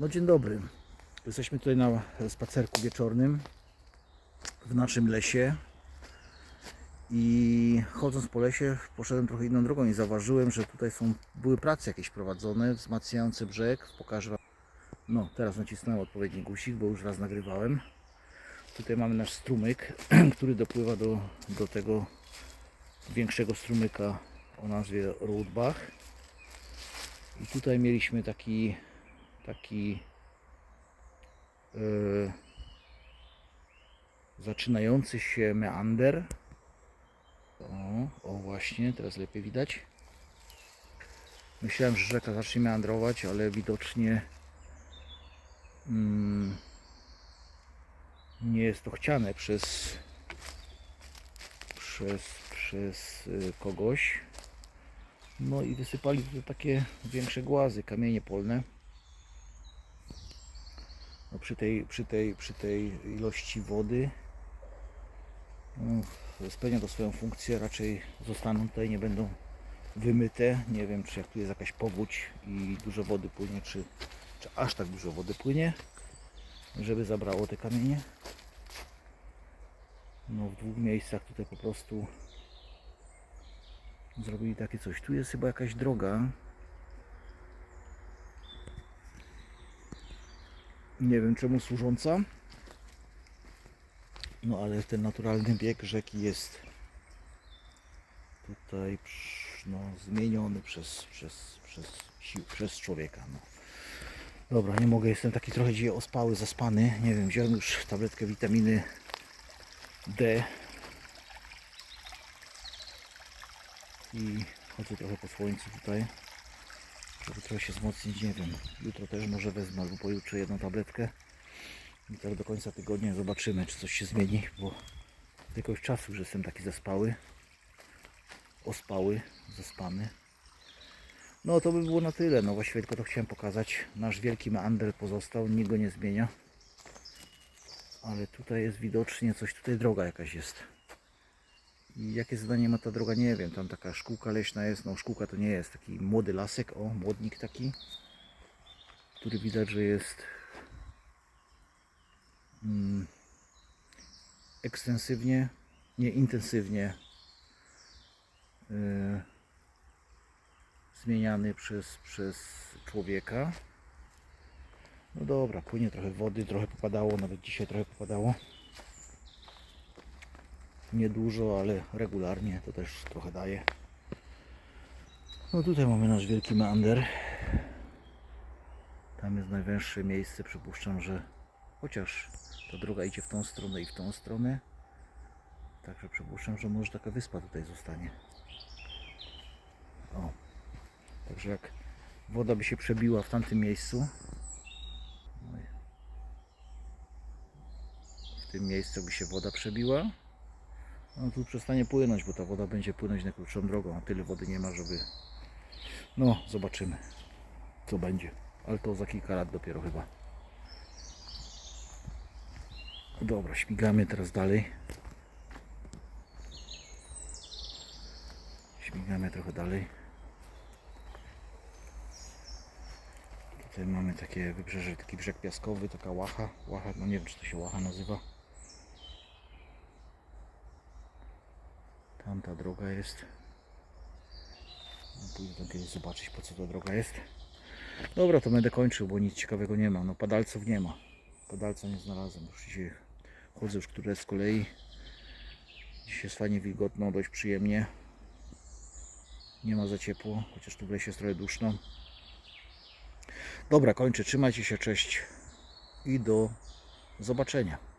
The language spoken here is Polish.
No dzień dobry. Jesteśmy tutaj na spacerku wieczornym w naszym lesie. I chodząc po lesie poszedłem trochę inną drogą i zauważyłem, że tutaj są, były prace jakieś prowadzone, wzmacniające brzeg. Pokażę Wam. No, teraz nacisnąłem odpowiedni guzik, bo już raz nagrywałem. Tutaj mamy nasz strumyk, który dopływa do, do tego większego strumyka o nazwie Rudbach. I tutaj mieliśmy taki taki e, zaczynający się meander. O, o właśnie, teraz lepiej widać. Myślałem, że rzeka zacznie meandrować, ale widocznie mm, nie jest to chciane przez przez, przez y, kogoś. No i wysypali tutaj takie większe głazy, kamienie polne. No przy, tej, przy, tej, przy tej ilości wody no, spełnia to swoją funkcję, raczej zostaną tutaj, nie będą wymyte. Nie wiem, czy jak tu jest jakaś powódź i dużo wody płynie, czy, czy aż tak dużo wody płynie, żeby zabrało te kamienie. No w dwóch miejscach tutaj po prostu zrobili takie coś. Tu jest chyba jakaś droga. Nie wiem czemu służąca. No ale ten naturalny bieg rzeki jest tutaj no, zmieniony przez, przez, przez, przez człowieka. No. Dobra, nie mogę, jestem taki trochę dzisiaj ospały, zaspany. Nie wiem, wziąłem już tabletkę witaminy D i chodzę trochę po słońcu tutaj, żeby trochę się wzmocnić, nie wiem, jutro też może wezmę albo pojutrze jedną tabletkę. I tak do końca tygodnia zobaczymy, czy coś się zmieni, bo tylko już czasu, że jestem taki zaspały, ospały, zaspany. No to by było na tyle, no właściwie tylko to chciałem pokazać, nasz wielki meander pozostał, nikt go nie zmienia, ale tutaj jest widocznie coś, tutaj droga jakaś jest. I jakie zadanie ma ta droga, nie wiem. Tam taka szkółka leśna jest. No szkółka to nie jest. Taki młody lasek, o, młodnik taki. Który widać, że jest mm, ekstensywnie, nie intensywnie y, zmieniany przez, przez człowieka. No dobra, płynie trochę wody, trochę popadało, nawet dzisiaj trochę popadało niedużo, ale regularnie to też trochę daje. No tutaj mamy nasz wielki meander. Tam jest najwęższe miejsce. Przypuszczam, że chociaż ta droga idzie w tą stronę i w tą stronę. Także przypuszczam, że może taka wyspa tutaj zostanie. O. Także jak woda by się przebiła w tamtym miejscu. W tym miejscu by się woda przebiła. No tu przestanie płynąć, bo ta woda będzie płynąć najkrótszą drogą, a tyle wody nie ma, żeby... No, zobaczymy, co będzie. Ale to za kilka lat dopiero chyba. Dobra, śmigamy teraz dalej. Śmigamy trochę dalej. Tutaj mamy takie wybrzeże, taki brzeg piaskowy, taka łacha. Łacha, no nie wiem czy to się łacha nazywa. Tam ta droga jest. No, Pójdę tam kiedyś zobaczyć po co ta droga jest. Dobra, to będę kończył, bo nic ciekawego nie ma. No padalców nie ma. Padalca nie znalazłem. Już dzisiaj chodzę już które z kolei. Dzisiaj jest fajnie wilgotno, dość przyjemnie. Nie ma za ciepło, chociaż tu w lesie jest trochę duszno. Dobra, kończę. Trzymajcie się, cześć i do zobaczenia.